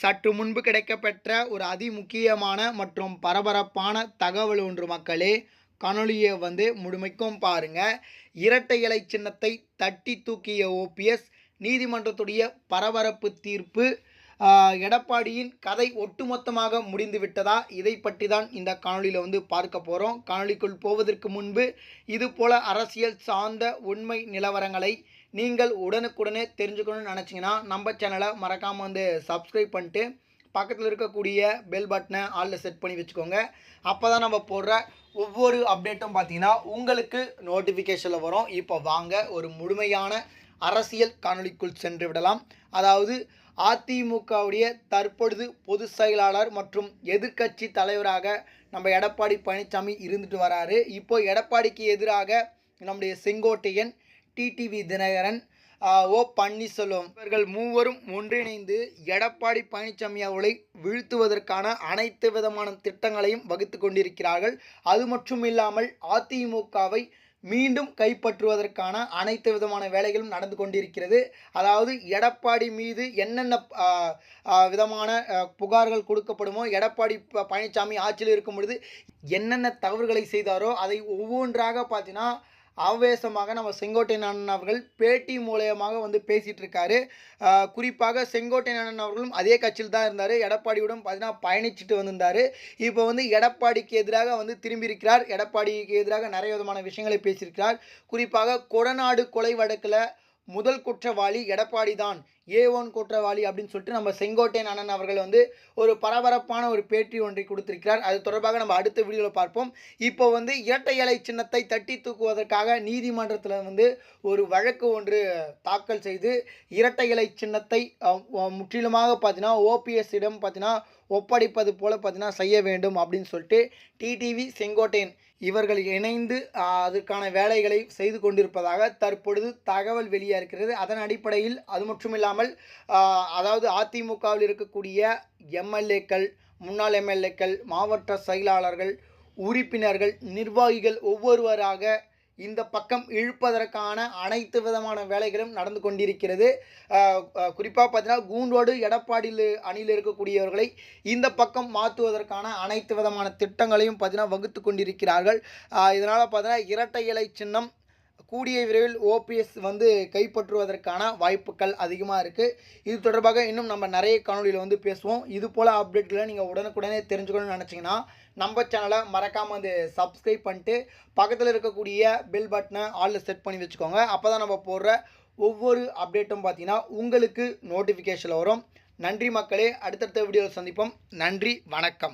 சற்று முன்பு கிடைக்கப்பெற்ற ஒரு அதிமுக்கியமான மற்றும் பரபரப்பான தகவல் ஒன்று மக்களே. காணொலியை வந்து முழுமைக்கும் பாருங்க. இரட்டை இலை சின்னத்தை தட்டி தூக்கிய ஓபிஎஸ் நீதிமன்றத்துடைய பரபரப்பு தீர்ப்பு எடப்பாடியின் கதை ஒட்டுமொத்தமாக முடிந்து விட்டதா? இதை பற்றி தான் இந்த காணொலியில் வந்து பார்க்க போகிறோம் காணொலிக்குள் போவதற்கு முன்பு இது போல அரசியல் சார்ந்த உண்மை நிலவரங்களை நீங்கள் உடனுக்குடனே தெரிஞ்சுக்கணும்னு நினச்சிங்கன்னா நம்ம சேனலை மறக்காமல் வந்து சப்ஸ்கிரைப் பண்ணிட்டு பக்கத்தில் இருக்கக்கூடிய பெல் பட்டனை ஆளில் செட் பண்ணி வச்சுக்கோங்க. அப்போ தான் நம்ம போடுற ஒவ்வொரு அப்டேட்டும் பார்த்தீங்கன்னா உங்களுக்கு நோட்டிஃபிகேஷனில் வரும். இப்போ வாங்க ஒரு முழுமையான அரசியல் காணொளிக்குள் சென்று விடலாம். அதாவது அதிமுகவுடைய தற்பொழுது பொதுச் செயலாளர் மற்றும் எதிர்க்கட்சி தலைவராக நம்ம எடப்பாடி பழனிசாமி இருந்துட்டு வராரு. இப்போ எடப்பாடிக்கு எதிராக நம்முடைய செங்கோட்டையன் டிடிவி தினகரன் ஓ பன்னீர்செல்வம் இவர்கள் மூவரும் ஒன்றிணைந்து எடப்பாடி பழனிசாமி அவர்களை வீழ்த்துவதற்கான அனைத்து விதமான திட்டங்களையும் வகுத்து கொண்டிருக்கிறார்கள். அது மட்டும் இல்லாமல் அதிமுகவை மீண்டும் கைப்பற்றுவதற்கான அனைத்து விதமான வேலைகளும் நடந்து கொண்டிருக்கிறது. அதாவது எடப்பாடி மீது என்னென்ன விதமான புகார்கள் கொடுக்கப்படுமோ எடப்பாடி பழனிசாமி ஆட்சியில் இருக்கும் பொழுது என்னென்ன தவறுகளை செய்தாரோ அதை ஒவ்வொன்றாக பார்த்தீங்கன்னா ஆவேசமாக நம்ம செங்கோட்டையன் அண்ணன் அவர்கள் பேட்டி மூலயமாக வந்து பேசிகிட்டு இருக்காரு. குறிப்பாக செங்கோட்டையன் அண்ணன் அவர்களும் அதே கட்சியில் தான் இருந்தார். எடப்பாடியுடன் பார்த்தீங்கன்னா பயணிச்சுட்டு வந்திருந்தார். இப்போ வந்து எடப்பாடிக்கு எதிராக வந்து திரும்பியிருக்கிறார். எடப்பாடிக்கு எதிராக நிறைய விதமான விஷயங்களை பேசியிருக்கிறார். குறிப்பாக கொடநாடு கொலை வழக்கில் முதல் குற்றவாளி எடப்பாடி தான் ஏ ஒன் குற்றவாளி அப்படின்னு சொல்லிட்டு நம்ம செங்கோட்டையன் அண்ணன் அவர்கள் வந்து ஒரு பரபரப்பான ஒரு பேட்டி ஒன்றை கொடுத்திருக்கிறார். அது தொடர்பாக நம்ம அடுத்த வீடியோவில் பார்ப்போம். இப்போ வந்து இரட்டை இலை சின்னத்தை தட்டி தூக்குவதற்காக நீதிமன்றத்தில் வந்து ஒரு வழக்கு ஒன்று தாக்கல் செய்து இரட்டை இலை சின்னத்தை முற்றிலுமாக பார்த்தீங்கன்னா ஓபிஎஸ் இடம் பார்த்தீங்கன்னா ஒப்படைப்பது போல் பார்த்தீங்கன்னா செய்ய வேண்டும் அப்படின்னு சொல்லிட்டு டிடிவி செங்கோட்டையன் இவர்கள் இணைந்து அதற்கான வேலைகளை செய்து கொண்டிருப்பதாக தற்பொழுது தகவல் வெளியாக இருக்கிறது அதன் அடிப்படையில் அது மட்டும் இல்லாமல் இல்லாமல் அதாவது அதிமுகவில் இருக்கக்கூடிய எம்எல்ஏக்கள் முன்னாள் எம்எல்ஏக்கள் மாவட்ட செயலாளர்கள் உறுப்பினர்கள் நிர்வாகிகள் ஒவ்வொருவராக இந்த பக்கம் இழுப்பதற்கான அனைத்து விதமான வேலைகளும் நடந்து கொண்டிருக்கிறது. குறிப்பாக பார்த்தீங்கன்னா கூண்டோடு எடப்பாடியில் அணியில் இருக்கக்கூடியவர்களை இந்த பக்கம் மாற்றுவதற்கான அனைத்து விதமான திட்டங்களையும் பார்த்தீங்கன்னா வகுத்து கொண்டிருக்கிறார்கள். இதனால் பார்த்தீங்கன்னா இரட்டை இலை சின்னம் கூடிய விரைவில் ஓபிஎஸ் வந்து கைப்பற்றுவதற்கான வாய்ப்புகள் அதிகமாக இருக்குது இது தொடர்பாக இன்னும் நம்ம நிறைய காணொலியில் வந்து பேசுவோம். இது போல் அப்டேட்களை நீங்கள் உடனுக்குடனே தெரிஞ்சுக்கணும்னு நினச்சிங்கன்னா நம்ம சேனலை மறக்காமல் வந்து சப்ஸ்கிரைப் பண்ணிட்டு பக்கத்தில் இருக்கக்கூடிய பெல் பட்டனை ஆளில் செட் பண்ணி வச்சுக்கோங்க. அப்போ தான் நம்ம போடுற ஒவ்வொரு அப்டேட்டும் பார்த்தீங்கன்னா உங்களுக்கு நோட்டிஃபிகேஷனில் வரும். நன்றி மக்களே. அடுத்தடுத்த வீடியோவில் சந்திப்போம். நன்றி. வணக்கம்.